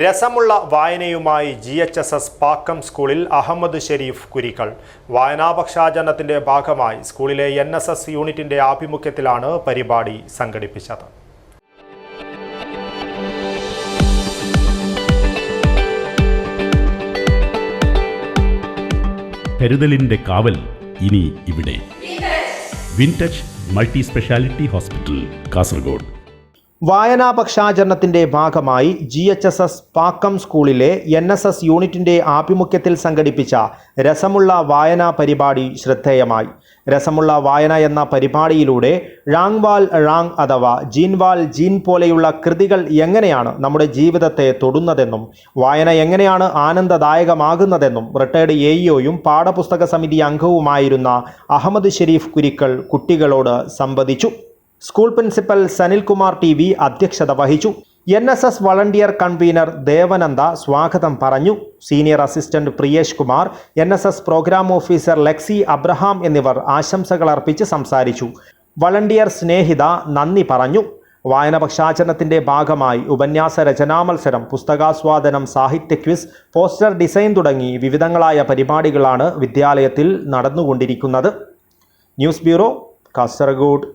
രസമുള്ള വായനയുമായി G H S S Pakkam സ്കൂളിൽ അഹമ്മദ് ഷെരീഫ് കുരിക്കൾ വായനാപക്ഷാചരണത്തിന്റെ ഭാഗമായി സ്കൂളിലെ എൻ എസ് എസ് യൂണിറ്റിന്റെ ആഭിമുഖ്യത്തിലാണ് പരിപാടി സംഘടിപ്പിച്ചത്. കരുതലിന്റെ കാവൽ ഇനി ഇവിടെ. Wintouch multi speciality hospital Kasaragod. വായനാപക്ഷാചരണത്തിന്റെ ഭാഗമായി G H S S Pakkam സ്കൂളിലെ എൻ എസ് എസ് യൂണിറ്റിന്റെ ആഭിമുഖ്യത്തിൽ സംഘടിപ്പിച്ച രസമുള്ള വായനാ പരിപാടി ശ്രദ്ധേയമായി. രസമുള്ള വായന എന്ന പരിപാടിയിലൂടെ റാങ്വാൽ റാങ് അഥവാ ജീൻവാൽ ജീൻ പോലെയുള്ള കൃതികൾ എങ്ങനെയാണ് നമ്മുടെ ജീവിതത്തെ തൊടുന്നതെന്നും വായന എങ്ങനെയാണ് ആനന്ദദായകമാകുന്നതെന്നും റിട്ടയർഡ് എ ഇഒയും പാഠപുസ്തക സമിതി അംഗവുമായിരുന്ന അഹമ്മദ് ഷെരീഫ് കുരിക്കൾ കുട്ടികളോട് സംവദിച്ചു. School principal Sanilkumar T V അധ്യക്ഷത വഹിച്ചു. N S S volunteer convener Devananda സ്വാഗതം പറഞ്ഞു. Senior assistant Priyesh Kumar N S S programme officer Lexi Abraham എന്നിവർ ആശംസകൾ അർപ്പിച്ച് സംസാരിച്ചു. വളണ്ടിയർ സ്നേഹിത നന്ദി പറഞ്ഞു. വായനപക്ഷാചരണത്തിന്റെ ഭാഗമായി ഉപന്യാസ രചനാ മത്സരം പുസ്തകാസ്വാദനം സാഹിത്യ ക്വിസ് പോസ്റ്റർ ഡിസൈൻ തുടങ്ങി വിവിധങ്ങളായ പരിപാടികളാണ് വിദ്യാലയത്തിൽ നടന്നുകൊണ്ടിരിക്കുന്നത്. News bureau Kasaragod.